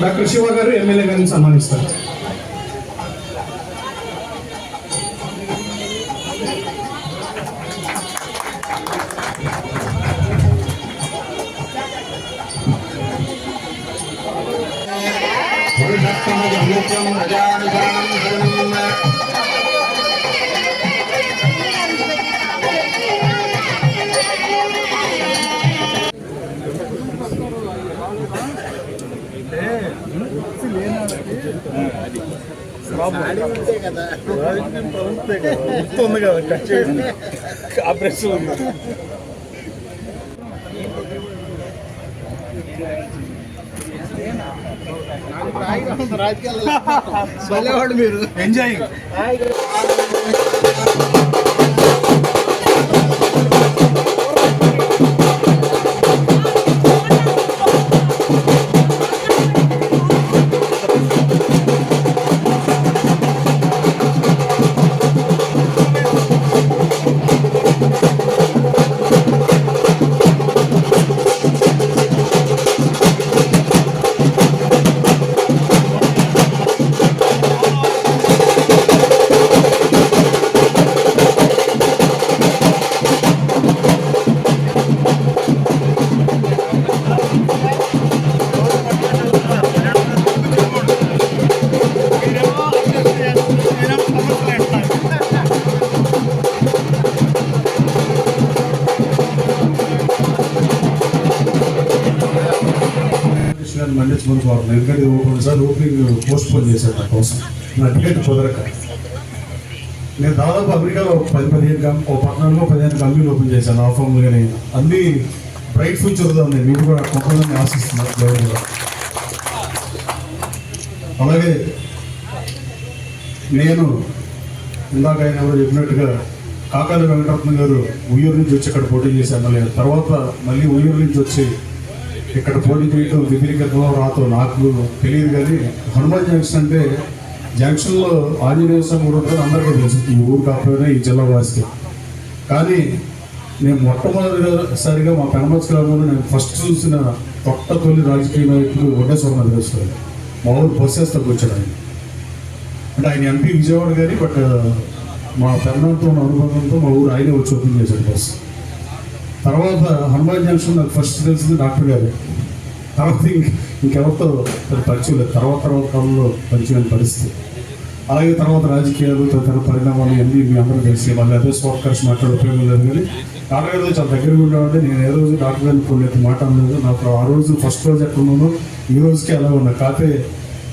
Doctor Shiva garu MLA గారిని సన్మానిస్తారు Yeah. కదా కట్ చేయండి ఆ ప్రెస్ ఉంది భలేవాడు మీరు ఎంజాయ్ ఎందుకంటే ఓపెనింగ్ పోస్ట్ పోన్ చేశారు నా కోసం. నా టికెట్ కుదరక. నేను దాదాపు అమెరికాలో పది పదిహేను కం ఒక పట్టణంలో పదిహేను కంపెనీలు ఓపెన్ చేశాను ఆ ఫామ్ కానీ అన్ని బ్రైట్ ఫ్యూచర్లో ఉన్నాయి. మీరు కూడా కొంతమంది ఆశిస్తున్నారు దేవుడు అలాగే నేను ఇందాక ఆయన ఎవరు చెప్పినట్టుగా కాకాల వెంకటరత్న గారు ఉయ్యూరు నుంచి వచ్చి అక్కడ పోటీ చేశాను మళ్ళీ తర్వాత మళ్ళీ ఉయ్యూరు నుంచి వచ్చి ఇక్కడ పోటీ చేయడం విభిన్నతలో రాతో నాకు తెలియదు కానీ హనుమాన్ జంక్షన్ అంటే జంక్షన్లో ఆంజనేయ స్వామి కూడా అందరికీ తెలుసు. ఈ ఊరు కాకపోయినా ఈ జిల్లా వారికి కానీ నేను మొట్టమొదటిసారిగా మా పెనమచ్ గ్రామంలో నేను ఫస్ట్ చూసిన కొత్త తొలి రాజకీయ నాయకులు వడ్డేశ్వర నదివేశ్వర మా ఊరు బస్ వేస్తాకు వచ్చాడు ఆయన. అంటే ఆయన ఎంపీ విజయవాడ గారి బట్ మా పెన్నతో ఉన్న అనుబంధంతో మా ఊరు ఆయనే వచ్చి ఓపెన్ చేశాడు బస్సు తర్వాత హనుమాన్ జంక్షన్ నాకు ఫస్ట్ తెలిసింది డాక్టర్ గారు. తర్వాత ఇంక- ఇంకెవరితో పరిచయం లేదు. తర్వాత తర్వాత కాలంలో పరిచయం పరిస్థితి. అలాగే తర్వాత రాజకీయాలు తదితర పరిణామాలు అన్నీ మీ అందరూ తెలిసి మళ్ళీ అదే స్వాట్ కలిసి మాట్లాడే ఉపయోగం లేదు కానీ డాక్టర్ గారితో చాలా దగ్గరగా ఉండేవాడి నేను ఏ రోజు డాక్టర్ గారిని కొన్ని మాట్లాడలేదు. నాకు ఆ రోజు ఫస్ట్ రోజు ఎక్కడ ఉన్నానో ఈ రోజుకి అలా ఉన్నా. కాకపోతే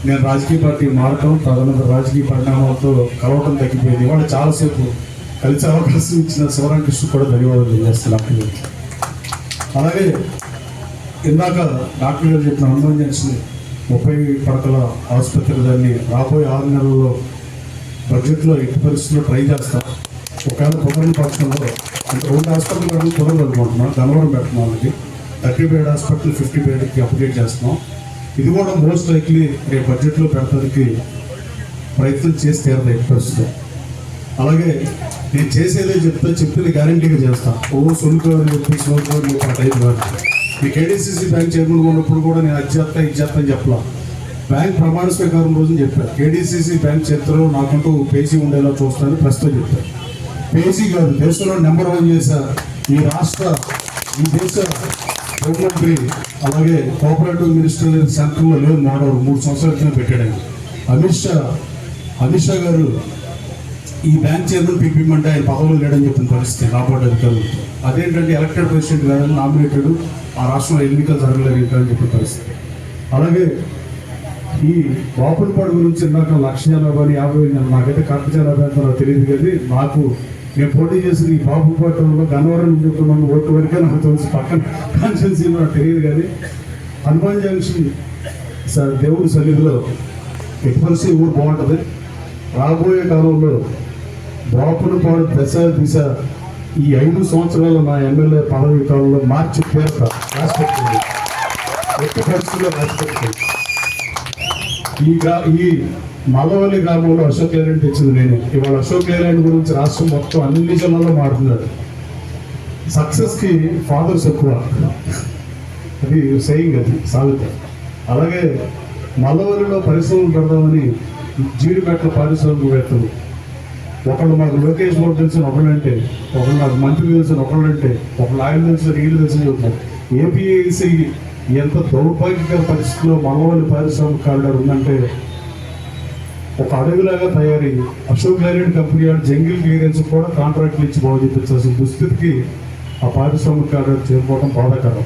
నేను రాజకీయ పార్టీ మారటం తదనంతరం రాజకీయ పరిణామాలతో కలవటం తగ్గిపోయింది. ఇవాళ చాలాసేపు కలిసి అవకాశం ఇచ్చిన శివరామకృష్ణ కూడా ధన్యవాదాలు తెలియజేస్తాను డాక్టర్ గారికి. అలాగే ఇందాక డాక్టర్ గారు చెప్పిన హనుమాన్ జంక్షన్ ముప్పై పడకల ఆసుపత్రి దాన్ని రాబోయే ఆరు నెలల్లో బడ్జెట్లో ఎట్టి పరిస్థితుల్లో ట్రై చేస్తాం. ఒకవేళ కుదరని పక్షంలో అంటే రెండు హాస్పిటల్ కూడా కుదరదు అనుకుంటున్నాం గనవరం పెడుతున్నాం వాళ్ళకి. థర్టీ బెడ్ హాస్పిటల్ ఫిఫ్టీ బెడ్కి అప్డేట్ చేస్తున్నాం. ఇది కూడా మోస్ట్ లైక్లీ రేపు బడ్జెట్లో పెడతానికి ప్రయత్నం చేసి తీరదు ఎట్టి పరిస్థితుల్లో. అలాగే నేను చేసేదే చెప్తా చెప్పింది గ్యారంటీగా చేస్తా. ఓ సొలుకోరు చెప్పి సొలుకోరు చెప్పి ఆ టైం కాదు. మీ కేడీసీసీ బ్యాంక్ చైర్మన్ ఉన్నప్పుడు కూడా నేను అది చేస్తా ఇది చేస్తా అని చెప్పలా. బ్యాంక్ ప్రమాణ స్వీకారం రోజు చెప్పాను కేడీసీసీ బ్యాంక్ చరిత్రలో నాకంటూ పేజీ ఉండేలా చూస్తానని ప్రస్తుతం చెప్పాను పేజీ కాదు దేశంలో నెంబర్ వన్ చేశా ఈ రాష్ట్ర ఈ దేశ హోంమంత్రి అలాగే కోఆపరేటివ్ మినిస్టర్ సెంటర్లో లేదు మోడల్ మూడు సంవత్సరాల క్రితం పెట్టాడు అమిత్ షా అమిత్ షా గారు ఈ బ్యాంక్ చైర్మన్ పిలిపిమంటే ఆయన పదవులు లేడని చెప్పిన పరిస్థితి రాబోయే అధికారులు అదేంటంటే ఎలక్టెడ్ ప్రెసిడెంట్ కాదని నామినేటెడ్ ఆ రాష్ట్రంలో ఎన్నికలు జరగలేదు ఇంకా అని చెప్పిన పరిస్థితి. అలాగే ఈ బాపులపాడు గురించి ఇందాక లక్ష జనాభా అని యాభై వేలు నాకైతే కరెక్ట్ జనాభా ఎంతో తెలియదు కానీ నాకు నేను పోటీ చేసిన ఈ బాపులపాటంలో గన్నవరం నియోజకవర్గం ఓటు వరకే నాకు తెలుసు పక్కన కాన్స్టిట్యున్సీ నాకు తెలియదు కానీ హనుమాన్ జంక్షన్ సార్ దేవుడి సన్నిధిలో ఎక్స్పెన్సీ ఊరు బాగుంటుంది? రాబోయే కాలంలో బాపులపాడు ప్రసాద్ దిశ ఈ ఐదు సంవత్సరాలు నా ఎమ్మెల్యే పదవి కాలంలో మార్చి పేరుతా రాష్ట్రపతి. ఎట్టి పరిస్థితుల్లో రాష్ట్రపతి. ఈ గ్రా ఈ మల్లవల్లి గ్రామంలో అశోక్ లేలాండ్ తెచ్చింది నేను. ఇవాళ అశోక్ లేలాండ్ గురించి రాష్ట్రం మొత్తం అన్ని జిల్లాల్లో మాట్లాడుతున్నారు సక్సెస్కి ఫాదర్స్ ఎక్కువ. అది సెయింగ్ అది సాగుతా అలాగే మల్లవల్లిలో పరిశ్రమలు పెడదామని జీడిమెట్ల పారిశ్రామికవేత్తలు ఒకళ్ళు మాకు లోకేష్ బాబు తెలిసిన ఒకళ్ళంటే ఒకళ్ళు నాకు మంత్రి తెలిసిన ఒకళ్ళంటే ఒకళ్ళు ఆయన తెలిసిన వీళ్ళు తెలిసిన చెబుతున్నారు ఏపీఐసి ఎంత దౌర్భాగ్యకర పరిస్థితిలో మనవాళ్ళు పారిశ్రామిక కార్డర్ ఉందంటే ఒక అడవిలాగా తయారయ్యి అశోక్ లైలాండ్ కంపెనీ వాళ్ళు జంగిల్ క్లియరెన్స్ కూడా కాంట్రాక్ట్లు ఇచ్చి బాగు చేపించాల్సిన దుస్థితికి ఆ పారిశ్రామిక కారిడార్ చేరుకోవడం బాధాకరం.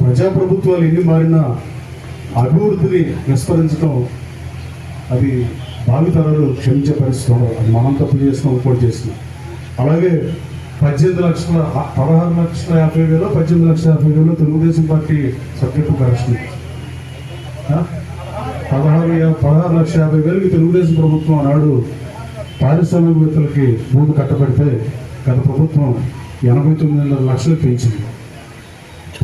ప్రజాప్రభుత్వాలు ఎన్ని మారినా అభివృద్ధిని విస్మరించడం అది భావితరాలు క్షమించే పరిస్థితులు అది మనం తప్పు చేసిన ఇంకోటి చేసినాం అలాగే పద్దెనిమిది లక్షల పదహారు లక్షల యాభై వేలు పద్దెనిమిది లక్షల యాభై వేలు తెలుగుదేశం పార్టీ సబ్జెక్టు కరెక్షన్ పదహారు పదహారు లక్షల యాభై వేలకి తెలుగుదేశం ప్రభుత్వం నాడు పారిశ్రామికవేత్తలకి భూమి కట్టబెడితే గత ప్రభుత్వం ఎనభై తొమ్మిదిన్నర లక్షలు పెంచింది.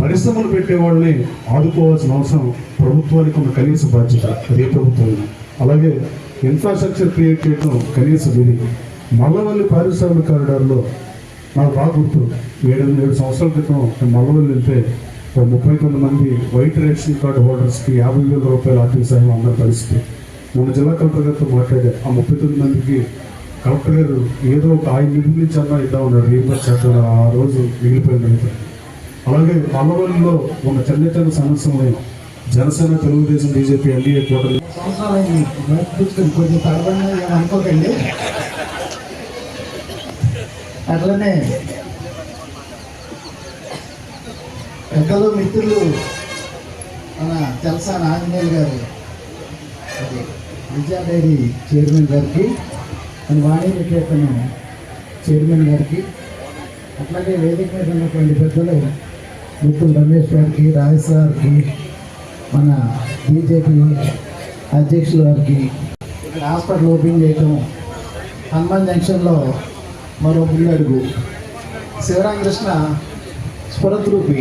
పరిశ్రమలు పెట్టే వాళ్ళని ఆదుకోవాల్సిన అవసరం ప్రభుత్వానికి ఉన్న కనీస బాధ్యత అదే ప్రభుత్వం. అలాగే ఇన్ఫ్రాస్ట్రక్చర్ క్రియేట్ చేయడం కనీసం ఇది మల్లవల్లి పారిశ్రామిక కారిడార్లో నాకు బాగా గుర్తు. ఏడు ఏడు సంవత్సరాల క్రితం నేను మల్లవల్లి వెళ్తే ఒక ముప్పై తొమ్మిది మంది వైట్ రేషన్ కార్డు హోల్డర్స్కి యాభై వేల రూపాయల ఆర్థిక సహాయం అందరూ కలిసి మన జిల్లా కలెక్టర్ గారితో మాట్లాడే ఆ ముప్పై తొమ్మిది మందికి కలెక్టర్ గారు ఏదో ఒక ఆయన నిధుల నుంచి అన్నా ఇద్దామన్నారు ఆ రోజు మిగిలిపోయింది. అలాగే మల్లవల్లిలో ఉన్న చిన్న చిన్న సమస్యలు జనసేన తెలుగుదేశం బీజేపీ ఎన్డీఏ కూటమి. కొంచెం తడబడినా ఏమనుకోకండి అట్లనే పెద్దలు మిత్రులు మన తెలసా ఆంజనేయులు గారు అది డైరీ చైర్మన్ గారికి మన వాణి నికేతన్ చైర్మన్ గారికి అట్లాగే వేదిక మీద ఉన్నటువంటి పెద్దలు మిత్రులు రమేష్ గారికి రాజేష్ గారికి మన బీజేపీ అధ్యక్షుల వారికి ఇక్కడ హాస్పిటల్ ఓపెన్ చేయటం హనుమాన్ జంక్షన్లో మరో ముందడుగు శివరామకృష్ణ స్ఫురద్రూపి.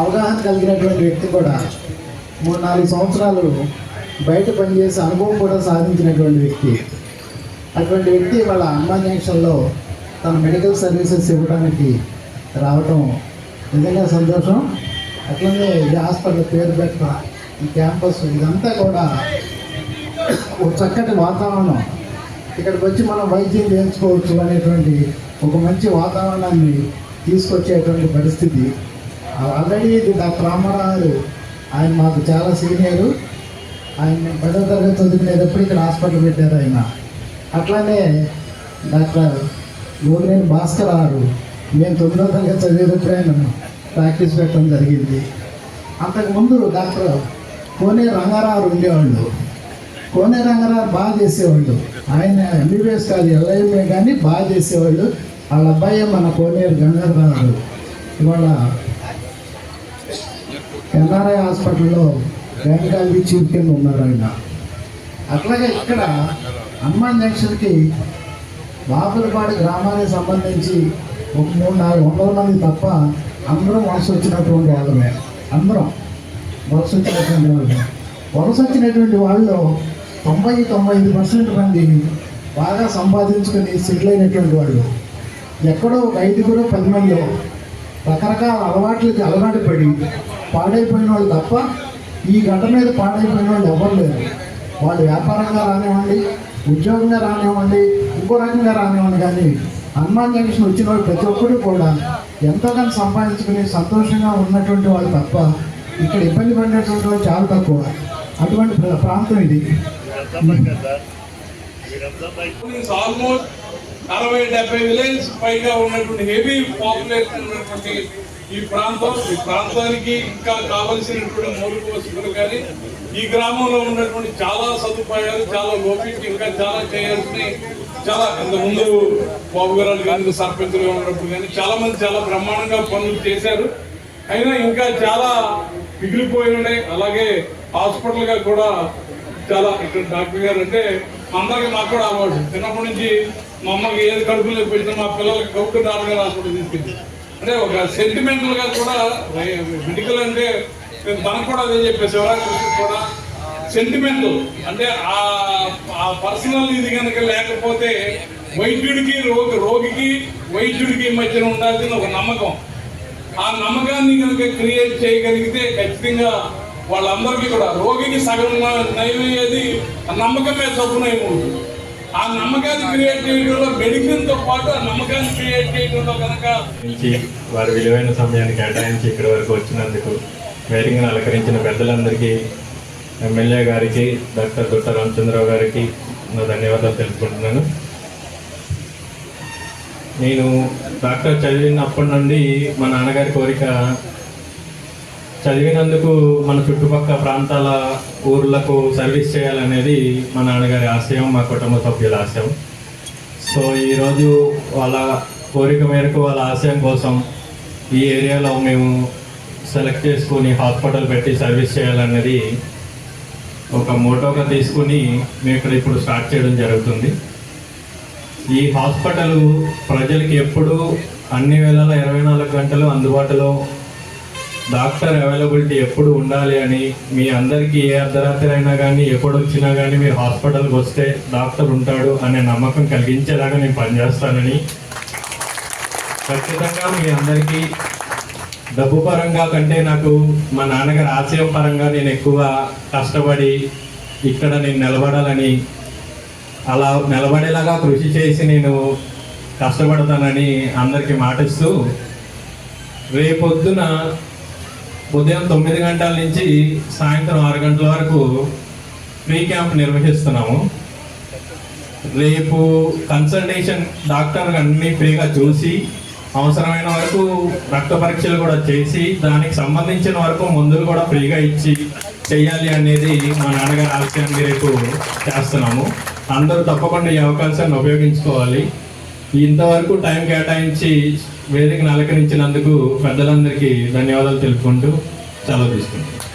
అవగాహన కలిగినటువంటి వ్యక్తి కూడా మూడు నాలుగు సంవత్సరాలు బయట పనిచేసే అనుభవం కూడా సాధించినటువంటి వ్యక్తి. అటువంటి వ్యక్తి వాళ్ళ హనుమాన్ జంక్షన్లో తన మెడికల్ సర్వీసెస్ ఇవ్వడానికి రావటం నిజంగా సంతోషం. అట్లనే ఈ హాస్పిటల్ పేరు పెట్ట ఈ క్యాంపస్ ఇదంతా కూడా ఒక చక్కటి వాతావరణం. ఇక్కడికి వచ్చి మనం వైద్యం చేయించుకోవచ్చు అనేటువంటి ఒక మంచి వాతావరణాన్ని తీసుకొచ్చేటువంటి పరిస్థితి. ఆల్రెడీ ఇది డాక్టర్ రామారావు ఆయన మాకు చాలా సీనియరు. ఆయన మేము పదో తరగతి చదివినప్పుడు ఇక్కడ హాస్పిటల్ పెట్టారు ఆయన. అట్లానే డాక్టర్ గోగినేని భాస్కర్ గారు నేను తొమ్మిదో తరగతి చదివేటప్పుడు ఆయన ప్రాక్టీస్ పెట్టడం జరిగింది. అంతకుముందు డాక్టర్ కోనే రంగారావు ఉండేవాళ్ళు. కోనే రంగారావు బాగా చేసేవాళ్ళు. ఆయన ఎంబీబీఎస్ కాదు ఎల్ఐఎంఏ కానీ బాగా చేసేవాళ్ళు. వాళ్ళ అబ్బాయి మన కోనేరు గంగారావు ఇవాళ ఎన్ఆర్ఐ హాస్పిటల్లో గైనకాలజీ చీఫ్ కింద ఉన్నారు ఆయన. అట్లాగే ఇక్కడ హనుమాన్ జంక్షన్కి బాపులపాడు గ్రామానికి సంబంధించి ఒక మూడు నాలుగు వందల మంది తప్ప అందరం వలస వచ్చినటువంటి వాళ్ళమే. అందరం వలస వచ్చినటువంటి వాళ్ళు వలస వచ్చినటువంటి వాళ్ళు తొంభై తొంభై ఐదు పర్సెంట్ మంది బాగా సంపాదించుకొని సెటిల్ అయినటువంటి వాళ్ళు. ఎక్కడో ఐదుగురు పది మందిలో రకరకాల అలవాట్లకి అలవాటు పడి పాడైపోయిన వాళ్ళు తప్ప ఈ గంట మీద పాడైపోయిన వాళ్ళు ఎవరు లేరు. వాళ్ళు వ్యాపారంగా రానివ్వండి ఉద్యోగంగా రానివ్వండి ఇంకో రకంగా రానివ్వండి కానీ హనుమాన్ జంక్షన్ వచ్చిన వాళ్ళు ప్రతి ఒక్కరు కూడా ఎంతోగానో సంపాదించుకుని సంతోషంగా ఉన్నటువంటి వాళ్ళు తప్ప ఇక్కడ ఇబ్బంది పడినటువంటి వాళ్ళు చాలా తక్కువ. అటువంటి ప్రాంతం ఇది. Is అరవై డెబ్బై విలేజ్ పైగా ఉన్నటువంటి హెవీ పాపులేషన్ ఉన్నటువంటి ఈ ప్రాంతం. ఈ ప్రాంతానికి ఇంకా కావలసినటువంటి మౌలిక వసతులు కానీ ఈ గ్రామంలో ఉన్నటువంటి చాలా సదుపాయాలు చాలా లోపించి ఇంకా చాలా చేయాల్సినవి చాలా ఇంతకుముందు ముందు బాబు గారు కానీ సర్పంచులుగా ఉన్నప్పుడు కానీ చాలా మంది చాలా బ్రహ్మాండంగా పనులు చేశారు. అయినా ఇంకా చాలా మిగిలిపోయి ఉన్నాయి అలాగే హాస్పిటల్గా కూడా చాలా ఇక్కడ డాక్టర్ గారు అంటే మా అందరికి నాకు కూడా అలవాటు. చిన్నప్పటి నుంచి మా అమ్మకి ఏది కడుపులో పెట్టినా మా పిల్లలకి కౌకు డాక్టర్గా హాస్పిటల్ తీసుకెళ్ళి అంటే ఒక సెంటిమెంటల్గా కూడా మెడికల్ అంటే నేను తనకు కూడా అదే చెప్పేసి ఎవరైనా కూడా సెంటిమెంట్ అంటే ఆ ఆ పర్సనల్ ఇది కనుక లేకపోతే వైద్యుడికి రోగి రోగికి వైద్యుడికి మధ్యన ఉండాల్సిన ఒక నమ్మకం. ఆ నమ్మకాన్ని కనుక క్రియేట్ చేయగలిగితే ఖచ్చితంగా వాళ్ళందరికీ కూడా రోగికి సగం నయమయ్యేది ఆ నమ్మకమే తప్పునైపోతుంది ఆ నమ్మకాన్ని క్రియేట్ చేయడంలో మెడిసిన్తో పాటు ఆ నమ్మకాన్ని క్రియేట్ చేయడంలో కనుక వారి విలువైన సమయాన్ని కేటాయించి ఇక్కడి వరకు వచ్చినందుకు వేదికను అలంకరించిన పెద్దలందరికీ ఎమ్మెల్యే గారికి డాక్టర్ దుట్ట రామచంద్రరావు గారికి నా ధన్యవాదాలు తెలుపుకుంటున్నాను. నేను డాక్టర్ చదివినప్పటి నుండి మా నాన్నగారి కోరిక చదివినందుకు మన చుట్టుపక్కల ప్రాంతాల ఊర్లకు సర్వీస్ చేయాలనేది మా నాన్నగారి ఆశయం మా కుటుంబ సభ్యుల ఆశయం. సో ఈరోజు వాళ్ళ కోరిక మేరకు వాళ్ళ ఆశయం కోసం ఈ ఏరియాలో మేము సెలెక్ట్ చేసుకుని హాస్పిటల్ పెట్టి సర్వీస్ చేయాలన్నది ఒక మోటోగా తీసుకుని మేము ఇక్కడ ఇప్పుడు స్టార్ట్ చేయడం జరుగుతుంది. ఈ హాస్పిటల్ ప్రజలకి ఎప్పుడూ అన్ని వేళల ఇరవై నాలుగు గంటలు అందుబాటులో డాక్టర్ అవైలబిలిటీ ఎప్పుడు ఉండాలి అని మీ అందరికీ ఏ అర్ధరాత్రి అయినా కానీ ఎప్పుడు వచ్చినా కానీ మీరు హాస్పిటల్కి వస్తే డాక్టర్ ఉంటాడు అనే నమ్మకం కలిగించేలాగా నేను పనిచేస్తానని ఖచ్చితంగా మీ అందరికీ డబ్బు పరంగా కంటే నాకు మా నాన్నగారి ఆశయం పరంగా నేను ఎక్కువ కష్టపడి ఇక్కడ నేను నిలబడాలని అలా నిలబడేలాగా కృషి చేసి నేను కష్టపడతానని అందరికీ మాటిస్తూ రేపొద్దున ఉదయం తొమ్మిది గంటల నుంచి సాయంత్రం ఆరు గంటల వరకు ఫ్రీ క్యాంప్ నిర్వహిస్తున్నాము. రేపు కన్సల్టేషన్ డాక్టర్ అన్ని ఫ్రీగా చూసి అవసరమైన వరకు రక్త పరీక్షలు కూడా చేసి దానికి సంబంధించిన వరకు మందులు కూడా ఫ్రీగా ఇచ్చి చేయాలి అనేది మా నాన్నగారి ఆలస్యాన్ని రేపు చేస్తున్నాము. అందరూ తప్పకుండా ఈ అవకాశాన్ని ఉపయోగించుకోవాలి. ఇంతవరకు టైం కేటాయించి వేదికను అలంకరించినందుకు పెద్దలందరికీ ధన్యవాదాలు తెలుపుకుంటూ సెలవు తీసుకుంటాం